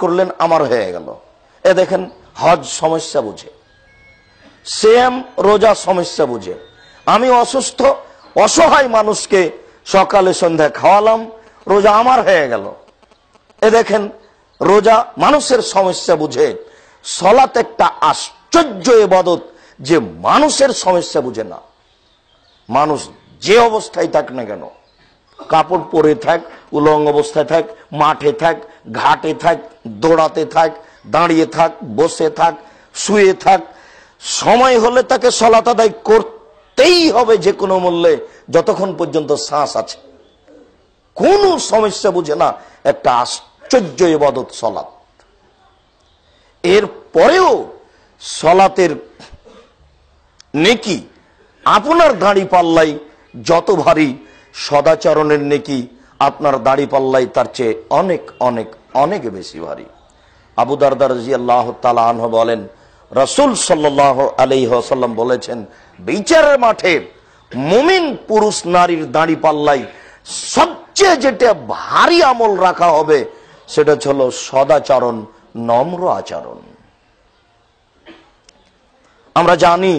করলেন, আমার হয়ে গেল। এ দেখেন, হজ সমস্যা বুঝে। সেম রোজা সমস্যা বুঝে। আমি অসুস্থ, অসহায় মানুষকে সকালে সন্ধ্যায় খাওয়ালাম, রোজা আমার হয়ে গেল। এ দেখেন, রোজা মানুষের সমস্যা বুঝে। সলাত একটা আশ্চর্য এবাদত যে মানুষের সমস্যা বুঝে না। মানুষ যে অবস্থায় থাক না কেন কাপড় পরে থাক, উলঙ্গ অবস্থায় থাক, মাঠে থাক, ঘাটে থাক, দৌড়াতে থাক, দাঁড়িয়ে থাক, বসে থাক, শুয়ে থাক। সময় হলে তাকে সলাত আদায় করতেই হবে যে কোনো মূল্যে, যতক্ষণ পর্যন্ত শ্বাস আছে। কোন সমস্যা বুঝে না, একটা আশ্চর্য এবাদত সলাৎ। এর পরেও সলাতের নেকি, আপনার দাড়ি পাল্লাই যত ভারী সদাচরণের নেকি আপনার দাড়ি পাল্লাই তার চেয়ে অনেক অনেক অনেক বেশি ভারী। আবু আল্লাহ তালাহ বলেন, রসুল সাল্লাহ আলহ্লাম বলেছেন, বিচারের মাঠে মুমিন পুরুষ নারীর দাড়ি পাল্লাই সবচেয়ে যেটা ভারী আমল রাখা হবে, সেটা হলো সদাচরণ, নম্র আচরণ। আমরা জানি